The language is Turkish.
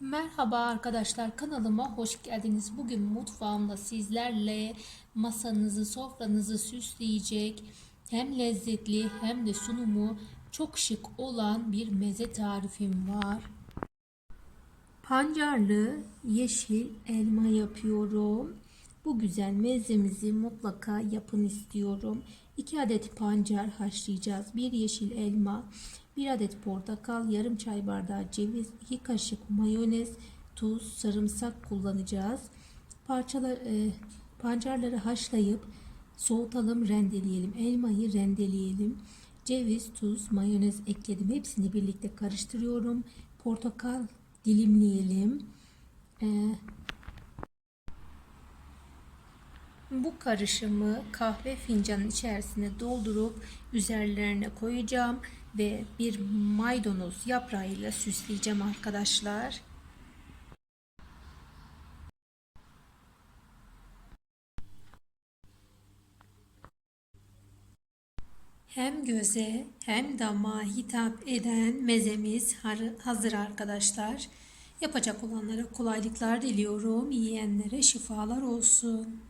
Merhaba arkadaşlar kanalıma hoş geldiniz. Bugün mutfağımda sizlerle masanızı, sofranızı süsleyecek hem lezzetli hem de sunumu çok şık olan bir meze tarifim var. Pancarlı yeşil elma yapıyorum. Bu güzel mezemizi mutlaka yapın istiyorum. 2 adet pancar haşlayacağız. 1 yeşil elma, 1 adet portakal, yarım çay bardağı ceviz, 2 kaşık mayonez, tuz, sarımsak kullanacağız. Parçalar, e, pancarları haşlayıp soğutalım, rendeleyelim. Elmayı rendeleyelim. Ceviz, tuz, mayonez ekledim. Hepsini birlikte karıştırıyorum. Portakal dilimleyelim. Ee, bu karışımı kahve fincanın içerisine doldurup üzerlerine koyacağım ve bir maydanoz yaprağıyla süsleyeceğim arkadaşlar. Hem göze hem damağa hitap eden mezemiz hazır arkadaşlar. Yapacak olanlara kolaylıklar diliyorum. Yiyenlere şifalar olsun.